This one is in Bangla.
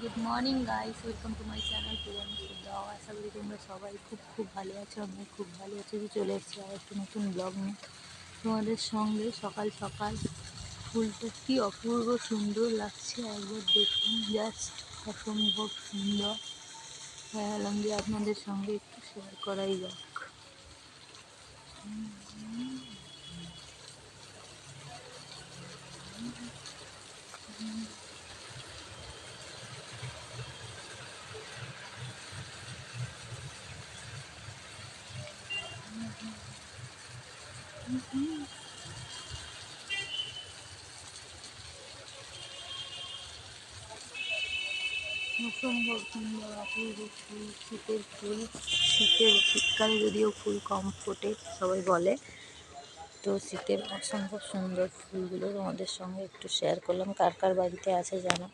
Good morning guys welcome to my channel পুরানো দাও আশা করি তোমরা সবাই খুব খুব ভালো আছো আমি খুব ভালো আছি। যে চলে এসেছি আর একটু নতুন ব্লগ নিয়ে। তোমাদের সঙ্গে সকাল সকাল ফুলটা কি অপূর্ব সুন্দর লাগছে। একবার দেখুন জাস্ট অসম্ভব সুন্দর। ভাবলাম যে আপনাদের সঙ্গে একটু শেয়ার করাই যাক। অসম্ভব ফুল শীতের ফুল শীতের শীতকালে যদিও ফুল কম ফোটে সবাই বলে তো শীতের অসম্ভব সুন্দর ফুলগুলো তোমাদের সঙ্গে একটু শেয়ার করলাম কার কার বাড়িতে আছে জানো